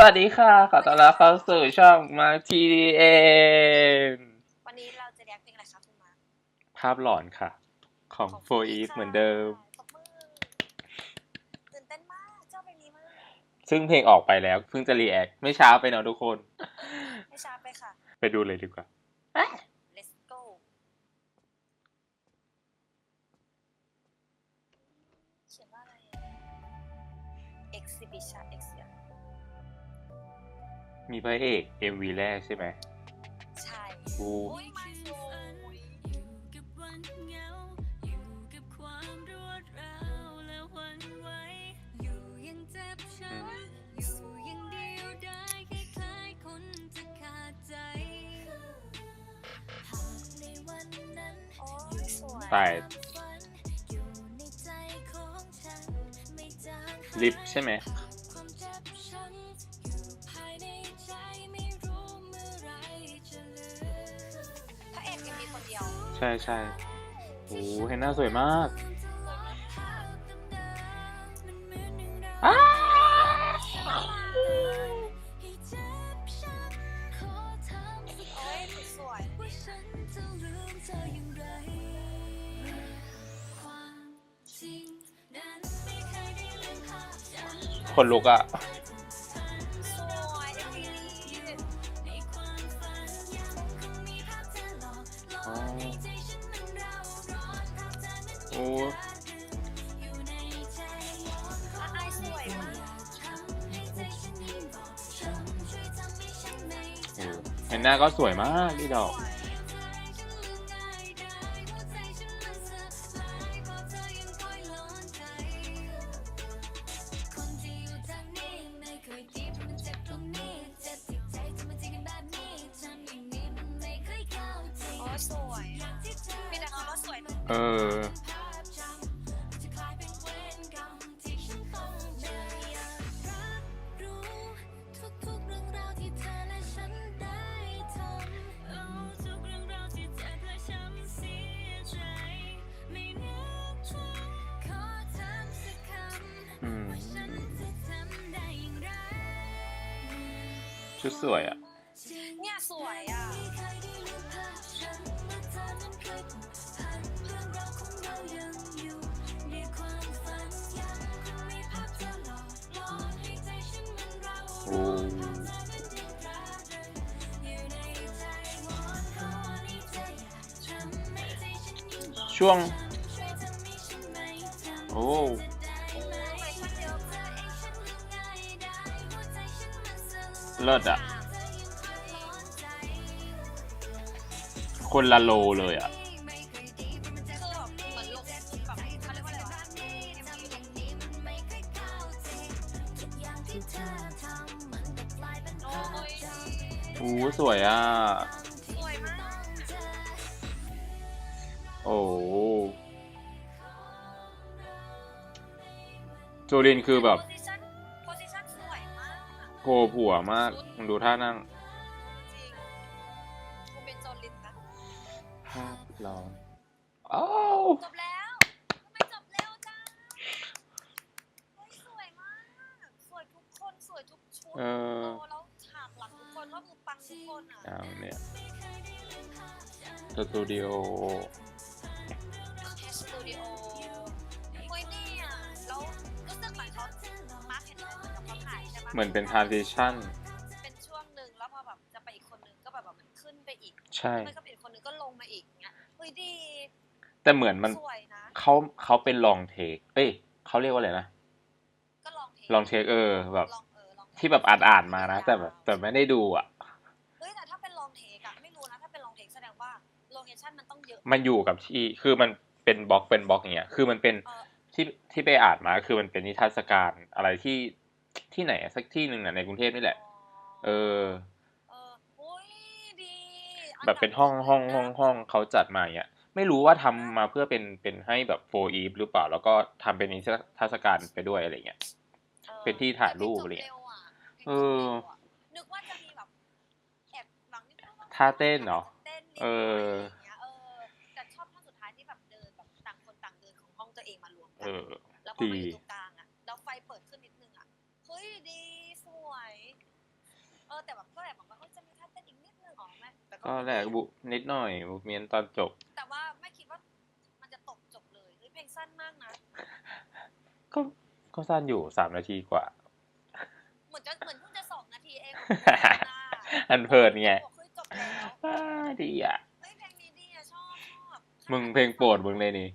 สวัสดีค่ะ ขอต้อนรับเข้าสู่ช่องมา TDM วันนี้เราจะเรียกเพลงอะไรคะคุณมาร์คภาพหลอนค่ะ ของ For Eve เหมือนเดิมปรบมือตื่นเต้นมากเจ้าเพลงนี้มากซึ่งเพลงออกไปแล้วเพิ่งจะรีแอคไม่ช้าไปเนาะทุกคน ไม่ช้าไปค่ะ ไปดูเลยดีกว่า let's go เขียนว่าอะไรอะ exhibition ex มีพระเอก MV แรกใช่ไหมใช่โอ้โอ้ยมาโอ้ยอยู่กับวันเหงาอยู่กับความรวดร้าวและหวันไหวอยู่อยังเจ็บช้ำอยู่อยังเดียวดายคล้ายๆคนจะขาดใจหากในวันนั้นโอ้ยสวยแต่ฝันอยู่ในใจของฉันไม่จางหายลิฟต์ใช่ไหมความ ใช่ใช่โอ้เห็นหน้าสวยมากคนลุกอะ เห็นหน้าก็สวยมากพี่ดอก โอ้ยสวยมีแต่คำว่าสวย เออ ชุดสวยอะเนี่ยสวยอะเคยได้ลืมภาพฉันเมื่อเธอนั้นเคยผูกพันเรื่องราวของเรายังอยู่ในความฝันยังคงมีภาพเธอหลอกล่อให้ใจฉันมันเราโอ้อยู่ในใจวอนขอให้เธออย่าทำให้ใจฉันยิ่งบอกช่วงช่วยทำให้ฉันไม่จำโอ้ เลิศอะคนละโลเลยอะคือแบบเหมือนลงแบบเขาเรียกว่าอะไรวะโอ้ยโอ้สวยอะสวยมากโอ้โจลินคือแบบ ผล่ผัวมากมึงดูท่านั่งจริงกูเป็นโจลินนะภาพหลอนอ้าวจบแล้วทำไมจบเร็วจังเฮ้ยสวยมาก สวยทุกคนสวยทุกชุดเออโแล้วฉากหลังทุกคนว่ามือปังทุกคนอะ เอาเนี่ยสตูดิโอ เขาถ่ายใช่ปะเหมือนเป็น transition เป็นช่วงหนึ่งแล้วพอแบบจะไปอีกคนนึงก็แบบแบบมันขึ้นไปอีกใช่มันก็เป็นอีกคนนึงก็ลงมาอีกเงี้ยเฮ้ยดีแต่เหมือนมันสวยนะเขาเขาเป็นลองเทคเอ้ยเขาเรียกว่าอะไรนะก็ลองเทคลองเทคเออแบบ ลองเออลองเทคที่แบบอ่านอ่านๆมานะ แต่แบบแต่ไม่ได้ดูอะ เฮ้ยแต่ถ้าเป็นลองเทคอะไม่รู้นะถ้าเป็นลองเทคแสดงว่าโลเคชั่นมันต้องเยอะมันอยู่กับที่คือมันเป็นบล็อกเป็นบล็อกอย่างเงี้ยคือมันเป็นเออ ที่ที่ไปอ่านมาคือมันเป็นนิทรรศการอะไรที่ ที่ไหนอะสักที่หนึ่งน่ะในกรุงเทพนี่แหละ เออเอออุ้ยดีอัแบบเป็นห้องห้องห้องห้องเขาจัดมาอย่างเงี้ยไม่รู้ว่าทำมาเพื่อเป็นเป็นให้แบบโฟอีฟหรือเปล่า แล้วก็ทำเป็นนิทรรศการไปด้วยอะไรเงี้ยออเป็นที่ถ่ายรูปอะไรแต่เงี้ยจบวะเออนึกว่าจะมีแบบแอบหวังนิดนึงว่ท่าเต้นเหรอเต้นนิดหเอน่อยออะไรอย่างเงี้ยเออแต่ชอบท่อนสุดท้ายที่แบบเดินแบบต่างคนต่างเดินของห้องตัวเองมารวมกัเออแล้วพอมาอยู่ดีตรงกลางอะแล้วไฟเปิดขึ้นนิดนึงอะเฮ้ยดีสวย อแต่แบบก็แบบบอกว่าเออจะมีท่าเต้นอีกนิดนึงออกไหมแต่ก็แหละบุนิดหน่อยบุเมียนตอนจบ แต่ว่าไม่คิดว่ามันจะตกจบเลยเฮ้ยเพลงสั้นมากนะ ก็ก็สั้นอยู่สามนาทีกว่า เหมือนจะเหมือนเพิ่งจะสองนาทีเองอันเพลินไงบอกเฮ้ยจบแล้วอ่าดีอะเฮ้ยเพลงนี้ดีอะชอบชอบมึงเพลงโปรดมึงเลยนี่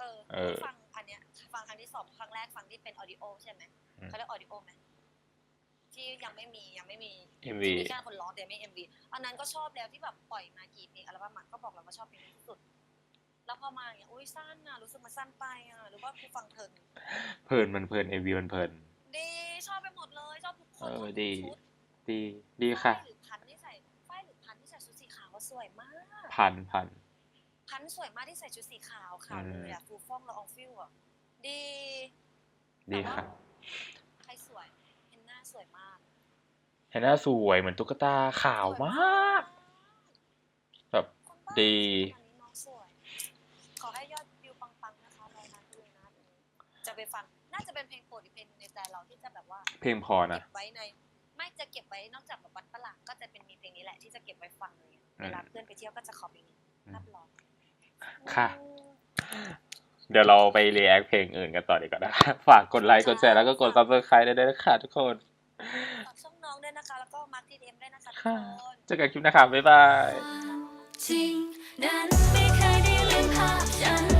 เออเออฟังอันเนี้ยฟังครั้งที่สองครั้งแรกฟังที่เป็นออดิโอใช่ไหมอืมเขาเรียกออดิโอไหม ที่ยังไม่มียังไม่มี MV มีแค่คนร้องแต่ไม่เอ็มวีอันนั้นก็ชอบแล้วที่แบบปล่อยมากี่เพลงอัลบั้มอะก็บอกแล้วว่าชอบเพลงนี้ที่สุด แล้วพอมาอย่างเงี้ยอุ้ยสั้นอะรู้สึกมันสั้นไปอะหรือว่ากูฟังเพลินเพลินมันเพลินเอวีมันเพลิน ดีชอบไปหมดเลยชอบทุกคนเออชบทุกดี ชุดดีดีค่ะ ฝ้ายหรือพันธุ์ที่ใส่ฝ้ายหรือพันธุ์ที่ใส่ชุดสีขาวว่าสวยมาก พันพัน พันธุ์สวยมากที่ใส่ชุดสีขาวขาวเลยอะฟูฟ่องละอองฟิวอะดีดีค่ะ ใครสวยเห็นหน้า สวยมากเห็นหน้าสวยเหมือนตุ๊กตาขาวมาก แบบคนบ้าดีอันนี้น้องสวย ขอให้ยอดวิวปังๆนะคะรายงานเลยนะ จะไปฟัง น่าจะเป็นเพลงโปรดอีกเพลงหนึ่งในใจเราที่จะแบบว่า เพลงพอนะ เก็บไว้ใน ไม่จะเก็บไว้นอกจากแบบวัดประหลาดก็จะเป็นมีเพลงนี้แหละที่จะเก็บไว้ฟังเลยอืมเวลาเพื่อนไปเที่ยวก็จะขอเพลงนี้รับรองค่ะอืมเดี๋ยวเราไปรีแอคเพลงอื่นกันต่อดีกว่านะคะฝากกดไลค์กดแชร์แล้วก็กด subscribe ได้ด้วยนะคะทุกคนฝากช่อง น้องด้วยนะคะ แล้วก็มาร์คทีเอ็มด้วยนะคะทุกค่ะคนเจอกันคลิปหนะครับบ๊ายบาย จริงนั้นไม่เคยได้ลืมภาพฉัน